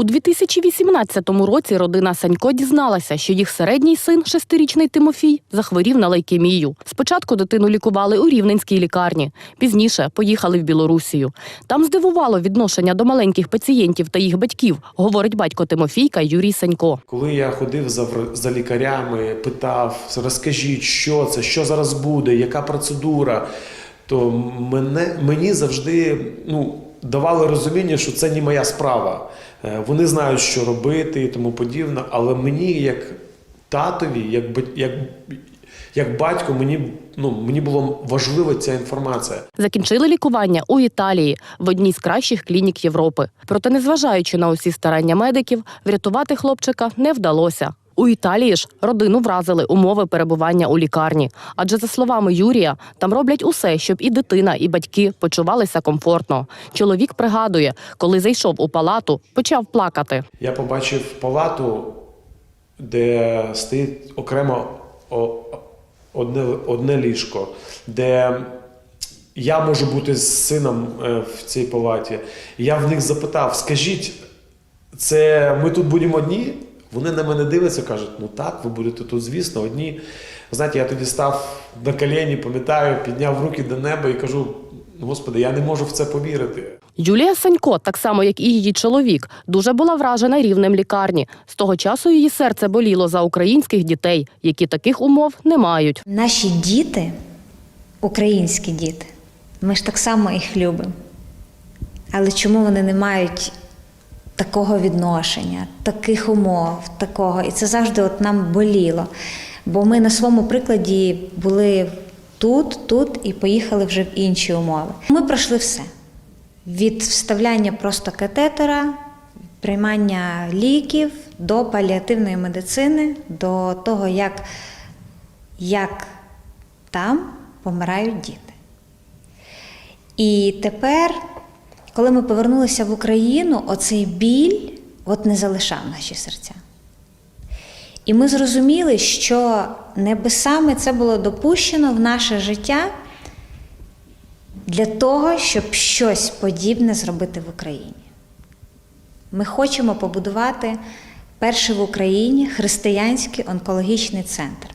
У 2018 році родина Санько дізналася, що їх середній син, шестирічний Тимофій, захворів на лейкемію. Спочатку дитину лікували у рівненській лікарні, пізніше поїхали в Білорусію. Там здивувало відношення до маленьких пацієнтів та їх батьків, говорить батько Тимофійка Юрій Санько. Коли я ходив за, за лікарями, питав, розкажіть, що це, що зараз буде, яка процедура, то мене, мені завжди ну, давали розуміння, що це не моя справа. Е, Вони знають, що робити і тому подібне, але мені, як татові, як, як, як батько, мені, ну, мені було важлива ця інформація. Закінчили лікування у Італії в одній з кращих клінік Європи. Проте, незважаючи на усі старання медиків, врятувати хлопчика не вдалося. У Італії ж родину вразили умови перебування у лікарні. Адже, за словами Юрія, там роблять усе, щоб і дитина, і батьки почувалися комфортно. Чоловік пригадує, коли зайшов у палату, почав плакати. Я побачив палату, де стоїть окремо одне, одне ліжко, де я можу бути з сином е, в цій палаті. Я в них запитав: скажіть, це ми тут будемо одні? Вони на мене дивляться, кажуть, ну так, ви будете тут, звісно, одні. Знаєте, я тоді став на коліні, пам'ятаю, підняв руки до неба і кажу: Господи, я не можу в це повірити. Юлія Санько, так само як і її чоловік, дуже була вражена рівнем лікарні. З того часу її серце боліло за українських дітей, які таких умов не мають. Наші діти, українські діти, ми ж так само їх любимо. Але чому вони не мають такого відношення, таких умов, такого? І це завжди от нам боліло. Бо ми на своєму прикладі були тут, тут і поїхали вже в інші умови. Ми пройшли все: від вставляння просто катетера, приймання ліків до паліативної медицини, до того, як як там помирають діти. І тепер, коли ми повернулися в Україну, оцей біль от не залишав наші серця. І ми зрозуміли, що небесами це було допущено в наше життя для того, щоб щось подібне зробити в Україні. Ми хочемо побудувати перший в Україні християнський онкологічний центр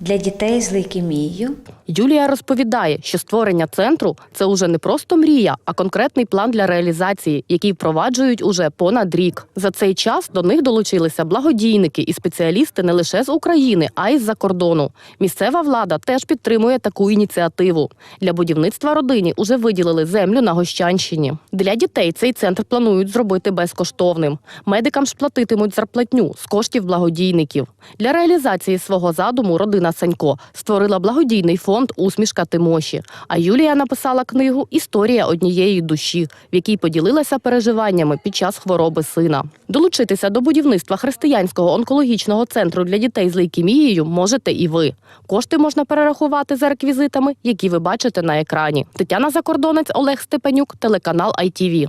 для дітей з лейкемією. Юлія розповідає, що створення центру це уже не просто мрія, а конкретний план для реалізації, який впроваджують уже понад рік. За цей час до них долучилися благодійники і спеціалісти не лише з України, а й з-за кордону. Місцева влада теж підтримує таку ініціативу. Для будівництва родині уже виділили землю на Гощанщині. Для дітей цей центр планують зробити безкоштовним. Медикам ж платитимуть зарплатню з коштів благодійників. Для реалізації свого задуму родина Санько створила благодійний фонд Усмішка Тимоші. А Юлія написала книгу Історія однієї душі, в якій поділилася переживаннями під час хвороби сина. Долучитися до будівництва християнського онкологічного центру для дітей з лейкемією можете і ви. Кошти можна перерахувати за реквізитами, які ви бачите на екрані. Тетяна Закордонець, Олег Степанюк, телеканал ITV.